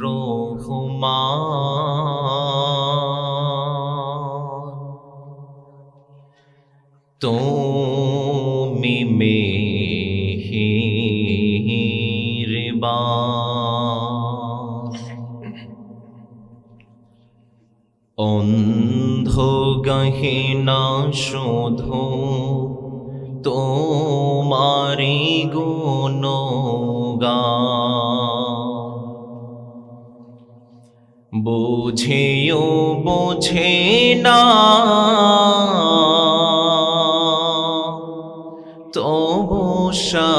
রহমান তুমি মেহিরবান অন্ধ গহিনা শোধো তোমারি গুণগা বুঝেও বোঝে না। তবসা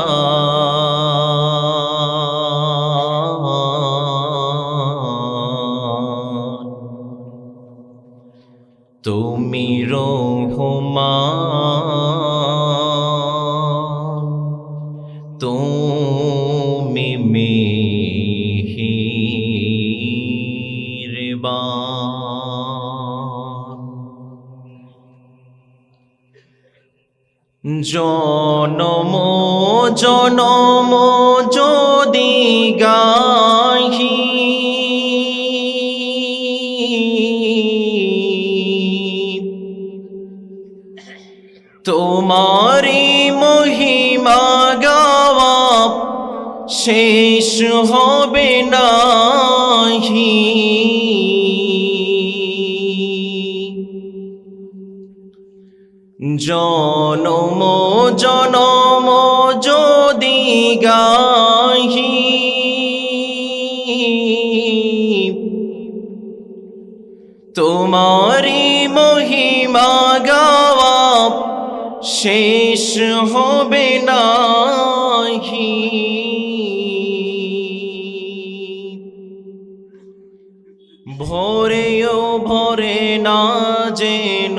তুমি রহমান তুমি মিহিরবান জনম জনম যদি গাহি। তোমারি মহিমা গাওয়া শেষ হবে নাহি। জনম জনম যদি গাহি। তোমারি মহিমা গাওয়া শেষ হবে নাহি। ভোরেও ভরে না যেন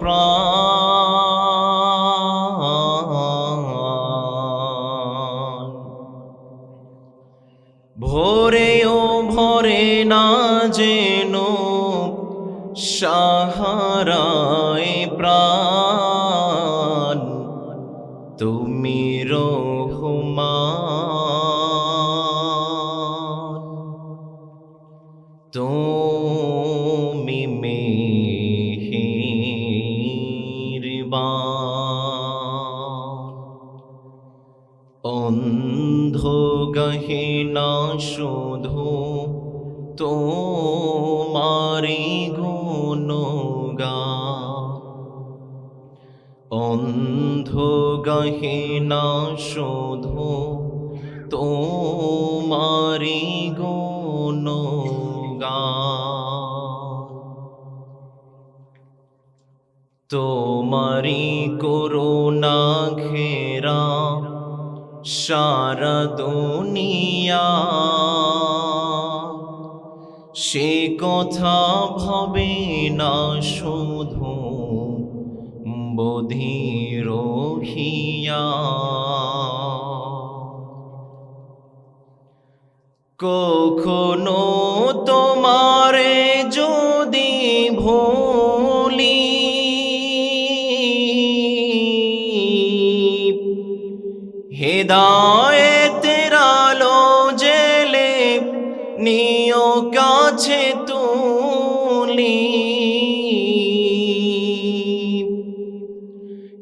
প্রাণ। ভোরেও ভরে না যেন সাহারায় প্রাণ। তুমি রহমান অন্ধ গহিনা শুধু তোমারি গুণগা অন্ধ গহিনা শুধু তোমারি গুণগা তোমারি করুণা ঘেরা সারা দুনিয়া। সে কথা ভাবে না শুধু বধির হিয়া কখনো তোমারে যদি ভুলি হেদায়েতের আলো জেলে নিও কাছে তুলি।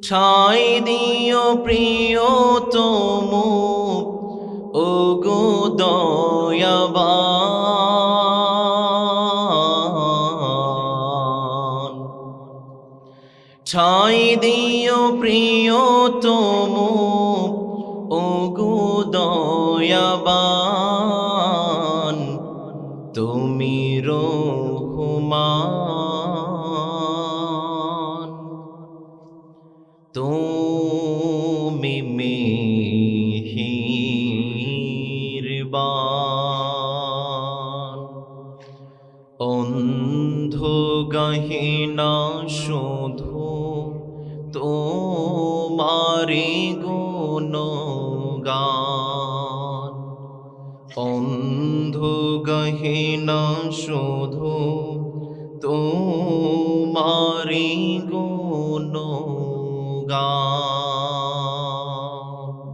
ছাই দিও প্রিয় তোম ও গো ঠাই দিও প্রিয় তোম দয়াবান তুমি রহমান। তুমি মিহিরবান। অন্ধ গহিনা শুধু তোমারি না শুধু তোমারি গুণ গা